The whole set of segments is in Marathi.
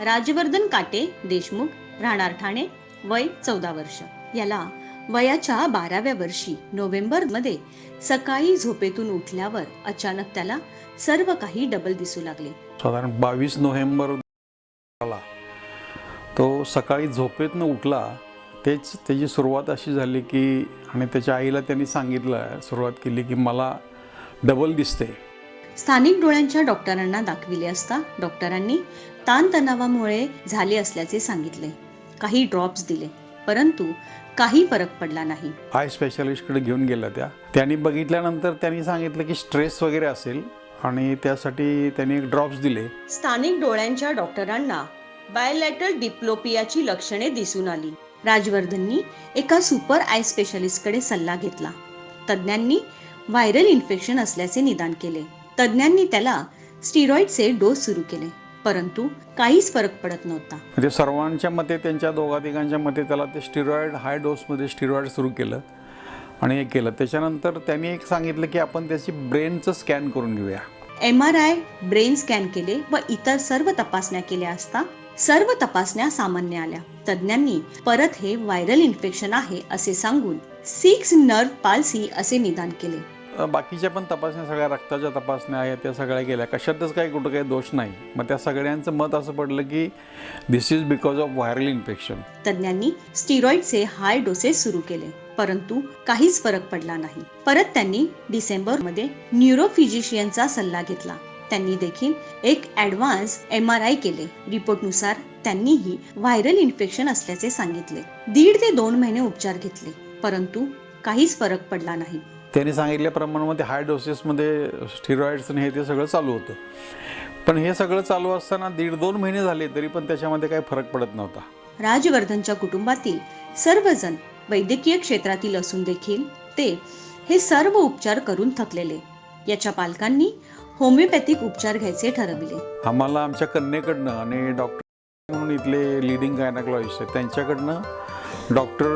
राजवर्धन काटे देशमुख राहणार ठाणे वय चौदा वर्ष. याला वयाच्या बाराव्या वर्षी नोव्हेंबरमध्ये सकाळी झोपेतून उठल्यावर अचानक त्याला सर्व काही डबल दिसू लागले. साधारण बावीस नोव्हेंबर तो सकाळी झोपेतनं उठला. तेच त्याची सुरुवात अशी झाली की आणि त्याच्या आईला त्यांनी सांगितलं सुरुवात केली की मला डबल दिसते. स्थानिक डोळ्यांच्या डॉक्टरांना दाखविले असता डॉक्टरांनी ताणतणावामुळे झाले असल्याचे सांगितले. काही ड्रॉप्स दिले परंतु काही फरक पडला नाही. आय स्पेशालिस्टकडे घेऊन गेल्या त्या. त्यांनी बघितल्यानंतर त्यांनी सांगितलं की स्ट्रेस वगैरे असेल आणि त्यासाठी त्यांनी ड्रॉप्स दिले. स्थानिक डोळ्यांच्या डॉक्टरांना बायलॅटरल डिप्लोपियाची लक्षणे दिसून आली. राजवर्धननी एका सुपर आय स्पेशलिस्टकडे सल्ला घेतला. तज्ज्ञांनी व्हायरल इन्फेक्शन असल्याचे निदान केले. तज्ज्ञांनी त्याला स्टिरॉइडचे डोस सुरू केले परंतु काहीच फरक पडत नव्हता. म्हणजे सर्वांच्या मते त्यांच्या दोघा तिघांच्या मते त्याला ते स्टिरॉइड हाय डोसमध्ये स्टिरॉइड सुरू केलं आणि हे केलं. त्याच्यानंतर त्यांनी एक सांगितलं की आपण त्याची ब्रेनचं स्कॅन करून घेऊया. M R I brain scan केले व इतर सर्व तपासण्या केल्या असता सर्व तपासण्या सामान्य आल्या. तज्ज्ञांनी परत हे व्हायरल इन्फेक्शन आहे असे सांगून सिक्स नर्व पाल्सी असे निदान केले. बाकीच्या पण तपासण्या सगळ्या रक्ताच्या तपासण्या आहेत त्या सगळ्या केल्या. कशातच काही कुठं काही दोष नाही. मग त्या सगळ्यांचं मत असं पडलं की this is because of viral infection तज्ज्ञांनी स्टिरॉइडचे हाय डोसेस सुरू केले परंतु काहीच फरक पडला नाही. परत त्यांनी डिसेंबरमध्ये न्यूरोफिजिशियनचा सल्ला घेतला. त्यांनी देखील एक ऍडव्हान्स एम आर आय केले. रिपोर्टनुसार त्यांनीही व्हायरल इन्फेक्शन असल्याचे सांगितले. दीड ते दोन महिने उपचार घेतले परंतु काहीच फरक पडला नाही. त्यांनी सांगितल्याप्रमाणे मग ते हाय डोसेसमध्ये स्टिरॉइड्स आणि हे ते सगळं चालू होतं. पण हे सगळं चालू असताना दीड दोन महिने झाले तरी पण त्याच्यामध्ये काही फरक पडत नव्हता. राजवर्धनच्या कुटुंबातील सर्वजण वैद्यकीय क्षेत्रातील असून देखील ते हे सर्व उपचार करून थकलेले. याच्या पालकांनी होमिओपॅथिक उपचार घ्यायचे ठरविले. आम्हाला आमच्या कन्येकडनं आणि डॉक्टर म्हणून इथले लिडिंग गायनाकॉलॉजिस्ट आहेत त्यांच्याकडनं डॉक्टर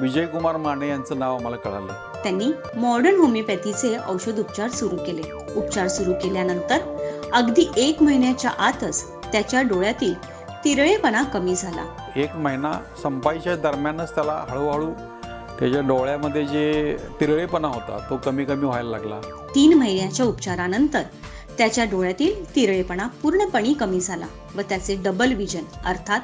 विजयकुमार माने यांचं नाव आम्हाला कळालं. त्यांनी मॉडर्न होमिओपॅथीचे औषध उपचार सुरू केले. उपचार सुरू केल्यानंतर अगदी एक महिन्याच्या आतच त्याच्या डोळ्यातील तिरळेपणा कमी झाला. एक महिना संपायच्या दरम्यानच त्याला हळूहळू त्याच्या डोळ्यामध्ये जे तिरळेपणा होता तो कमी कमी व्हायला लागला. तीन महिन्याच्या उपचारानंतर त्याच्या डोळ्यातील तिरळेपणा पूर्णपणे कमी झाला व त्याचे डबल विजन अर्थात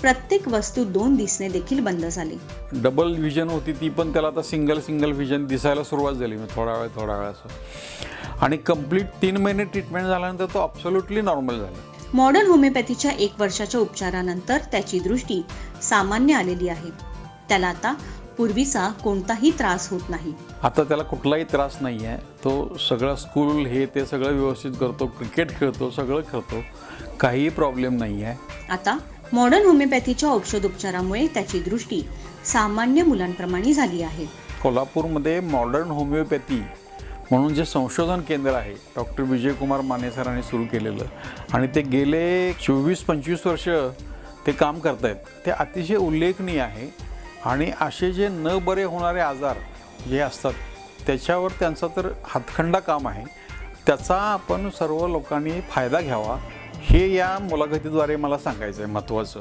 प्रत्येक वस्तू दोन दिसणे देखील बंद झाले. डबल व्हिजन होती ती पण त्याला आता सिंगल सिंगल व्हिजन दिसायला सुरुवात झाली. मग थोडा वेळ थोडा वेळ असं. आणि कंप्लीट तीन महिने ट्रीटमेंट झाल्यानंतर तो अब्सोल्युटली नॉर्मल झाला. मॉडर्न होमिओपॅथीच्या एक वर्षाच्या उपचारानंतर त्याची दृष्टी सामान्य आलेली आहे. त्याला आता पूर्वीचा कोणताही त्रास होत नाही. आता त्याला कुठलाही त्रास नाही आहे तो सगळं स्कूल हे ते सगळं व्यवस्थित करतो क्रिकेट खेळतो सगळं खेळतो. काहीही प्रॉब्लेम नाही आहे आता मॉडर्न होमिओपॅथीच्या औषधोपचारामुळे त्याची दृष्टी सामान्य मुलांप्रमाणे झाली आहे. कोल्हापूरमध्ये मॉडर्न होमिओपॅथी म्हणून जे संशोधन केंद्र आहे डॉक्टर विजयकुमार माने सरांनी सुरू केलेलं आणि ते गेले चोवीस पंचवीस वर्ष ते काम करत आहेत ते अतिशय उल्लेखनीय आहे आणि असे जे न बरे होणारे आजार जे असतात त्याच्यावर त्यांचं तर हातखंडा काम आहे. त्याचा आपण सर्व लोकांनी फायदा घ्यावा. हे या मुलाखतीद्वारे मला सांगायचं आहे महत्त्वाचं.